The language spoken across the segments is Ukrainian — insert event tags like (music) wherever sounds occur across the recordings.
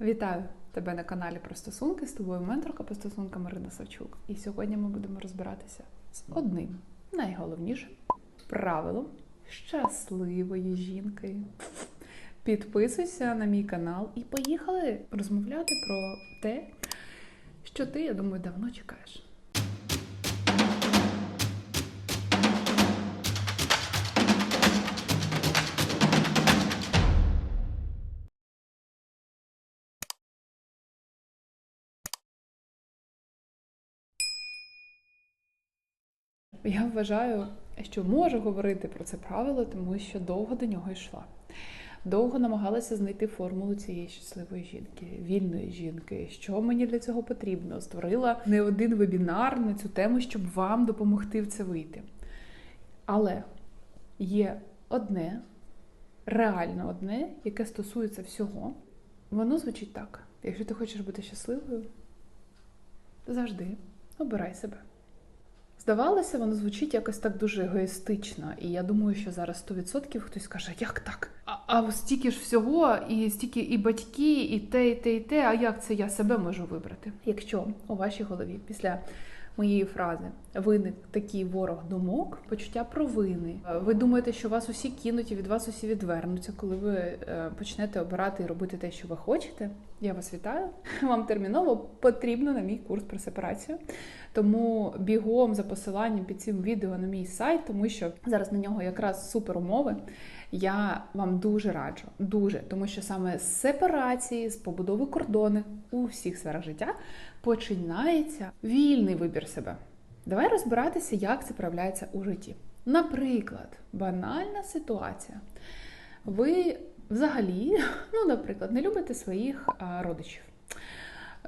Вітаю тебе на каналі про стосунки з тобою менторка по стосункам Марина Савчук. І сьогодні ми будемо розбиратися з одним найголовнішим правилом щасливої жінки. Підписуйся на мій канал і поїхали розмовляти про те, що ти, я думаю, давно чекаєш. Я вважаю, що можу говорити про це правило, тому що довго до нього йшла. Довго намагалася знайти формулу цієї щасливої жінки, вільної жінки. Що мені для цього потрібно? Створила не один вебінар на цю тему, щоб вам допомогти в це вийти. Але є одне, реально одне, яке стосується всього. Воно звучить так: якщо ти хочеш бути щасливою, завжди обирай себе. Здавалося, воно звучить якось так дуже егоїстично, і я думаю, що зараз 100% хтось каже, як так? А, а стільки ж всього, і стільки і батьки, і те, і те, і те. А як це я себе можу вибрати? Якщо у вашій голові після моєї фрази виник такий ворог думок, почуття провини. Ви думаєте, що вас усі кинуть і від вас усі відвернуться, коли ви е, почнете обирати і робити те, що ви хочете. Я вас вітаю. (laughs) Вам терміново потрібно на мій курс про сепарацію. Тому бігом за посиланням під цим відео на мій сайт, тому що зараз на нього якраз супер умови. Я вам дуже раджу, дуже, тому що саме з сепарації, з побудови кордону у всіх сферах життя починається вільний вибір себе. Давай розбиратися, як це проявляється у житті. Наприклад, банальна ситуація. Ви взагалі, (laughs) ну, наприклад, не любите своїх родичів.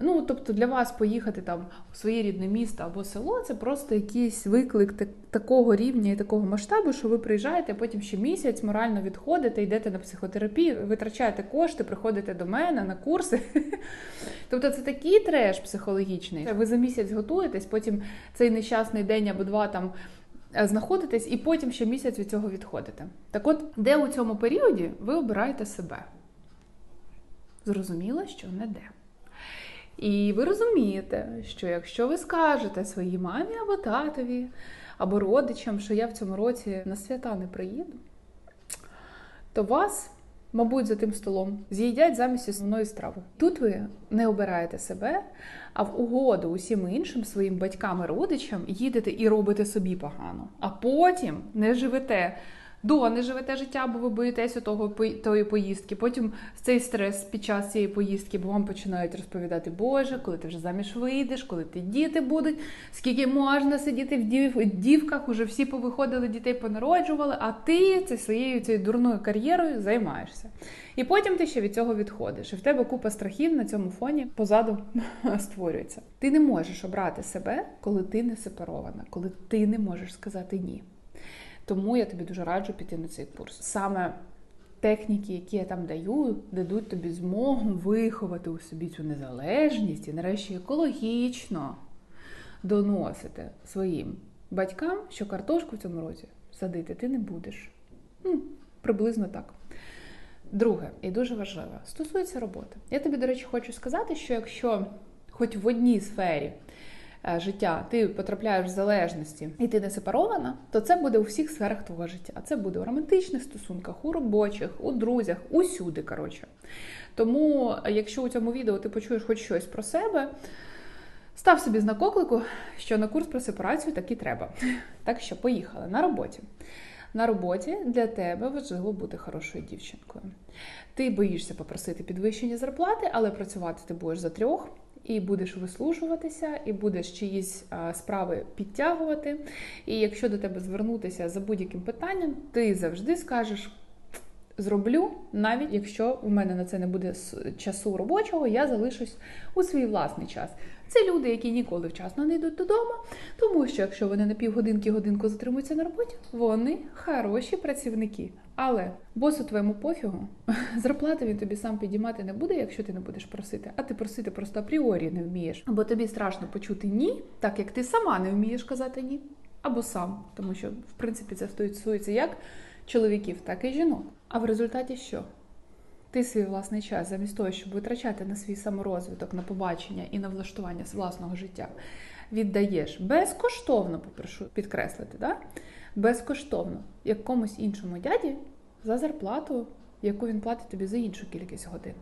Ну, тобто для вас поїхати там у своє рідне місто або село це просто якийсь виклик так, такого рівня і такого масштабу, що ви приїжджаєте, потім ще місяць морально відходите, йдете на психотерапію, витрачаєте кошти, приходите до мене на курси. (laughs) Тобто це такий треш психологічний. Ви за місяць готуєтесь, потім цей нещасний день або два там. Знаходитесь і потім ще місяць від цього відходите. Так от, де у цьому періоді ви обираєте себе? Зрозуміло, що не де. І ви розумієте, що якщо ви скажете своїй мамі або татові, або родичам, що я в цьому році на свята не приїду, то вас, мабуть, за тим столом з'їдять замість основної страви. Тут ви не обираєте себе, а в угоду усім іншим своїм батькам і родичам їдете і робите собі погано, а потім не живете до не живете життя, бо ви боїтеся того тої поїздки. Потім цей стрес під час цієї поїздки, бо вам починають розповідати, Боже, коли ти вже заміж вийдеш, коли ти діти будуть, скільки можна сидіти в дів, дівках, уже всі повиходили, дітей понароджували, а ти це своєю цією дурною кар'єрою займаєшся. І потім ти ще від цього відходиш. І в тебе купа страхів на цьому фоні позаду (laughs) створюється. Ти не можеш обрати себе, коли ти не сепарована, коли ти не можеш сказати ні. Тому я тобі дуже раджу піти на цей курс. Саме техніки, які я там даю, дадуть тобі змогу виховати у собі цю незалежність і, нарешті, екологічно доносити своїм батькам, що картошку в цьому році садити ти не будеш. Ну, Приблизно так. Друге, і дуже важливе, стосується роботи. Я тобі, до речі, хочу сказати, що якщо хоч в одній сфері життя ти потрапляєш в залежності і ти не сепарована, то це буде у всіх сферах твого життя. Це буде у романтичних стосунках, у робочих, у друзях, усюди. коротше. Тому, якщо у цьому відео ти почуєш хоч щось про себе, став собі знак оклику, що на курс про сепарацію так і треба. (laughs) Так що, поїхали на роботі. На роботі для тебе важливо бути хорошою дівчинкою. Ти боїшся попросити підвищення зарплати, але працювати ти будеш за трьох і будеш вислужуватися, і будеш чиїсь справи підтягувати. І якщо до тебе звернутися за будь-яким питанням, ти завжди скажеш. Зроблю, навіть якщо у мене на це не буде часу робочого, я залишусь у свій власний час. Це люди, які ніколи вчасно не йдуть додому, тому що якщо вони на півгодинки годинку затримуються на роботі, вони хороші працівники. Але босу твоєму пофігу, (laughs) зарплати він тобі сам підіймати не буде, якщо ти не будеш просити, а ти просити просто апріорі не вмієш. Або тобі страшно почути ні, так як ти сама не вмієш казати ні, або сам, тому що в принципі це стосується як чоловіків, так і жінок. А в результаті що? ти свій власний час, замість того, щоб витрачати на свій саморозвиток, на побачення і на влаштування власного життя, віддаєш безкоштовно, попрошу підкреслити, да? безкоштовно якомусь іншому дяді за зарплату, яку він платить тобі за іншу кількість годин.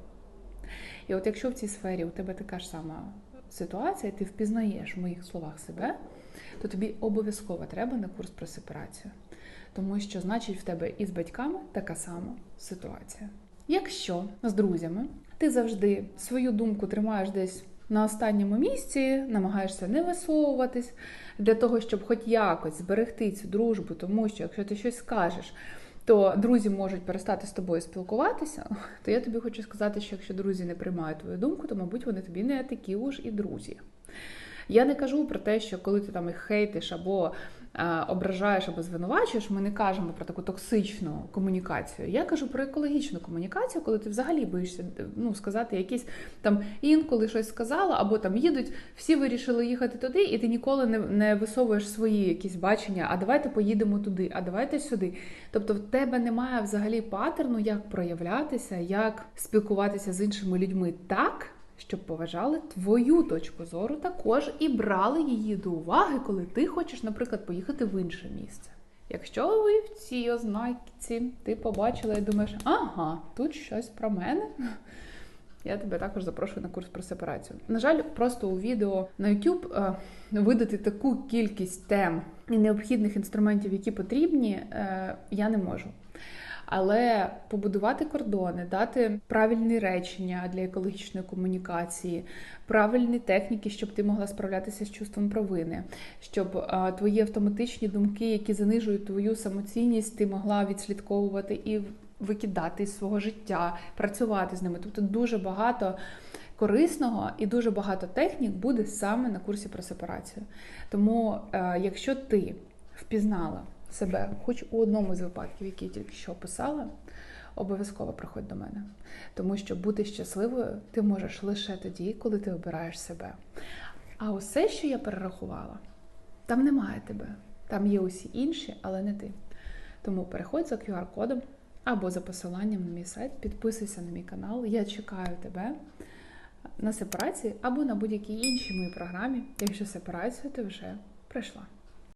І от якщо в цій сфері у тебе така ж сама ситуація, ти впізнаєш в моїх словах себе, то тобі обов'язково треба на курс про сепарацію. Тому що, значить, в тебе і з батьками така сама ситуація. Якщо з друзями ти завжди свою думку тримаєш десь на останньому місці, намагаєшся не висовуватись для того, щоб хоч якось зберегти цю дружбу, тому що якщо ти щось скажеш, то друзі можуть перестати з тобою спілкуватися, (laughs) то я тобі хочу сказати, що якщо друзі не приймають твою думку, то, мабуть, вони тобі не такі уж і друзі. Я не кажу про те, що коли ти там їх хейтиш або ображаєш або звинувачуєш, ми не кажемо про таку токсичну комунікацію. Я кажу про екологічну комунікацію, коли ти взагалі боїшся ну, сказати якісь там інколи щось сказала, або там їдуть, всі вирішили їхати туди, і ти ніколи не, не висовуєш свої якісь бачення, а давайте поїдемо туди, а давайте сюди. Тобто в тебе немає взагалі паттерну, як проявлятися, як спілкуватися з іншими людьми так щоб поважали твою точку зору також і брали її до уваги, коли ти хочеш, наприклад, поїхати в інше місце. Якщо ви в цій ознаці ти побачила і думаєш, ага, тут щось про мене. Я тебе також запрошую на курс про сепарацію. На жаль, просто у відео на YouTube е, видати таку кількість тем і необхідних інструментів, які потрібні, е, я не можу. Але побудувати кордони, дати правильні речення для екологічної комунікації, правильні техніки, щоб ти могла справлятися з чувством провини, щоб а, твої автоматичні думки, які занижують твою самоцінність, ти могла відслідковувати і викидати з свого життя, працювати з ними. Тобто дуже багато. Корисного і дуже багато технік буде саме на курсі про сепарацію. Тому, е, якщо ти впізнала себе, хоч у одному з випадків, які я тільки що описала, обов'язково приходь до мене. Тому що бути щасливою ти можеш лише тоді, коли ти обираєш себе. А усе, що я перерахувала, там немає тебе. Там є усі інші, але не ти. Тому переходь за QR-кодом або за посиланням на мій сайт, підписуйся на мій канал. Я чекаю тебе на сепарації або на будь-якій іншій моїй програмі, якщо сепарацію ти вже пройшла.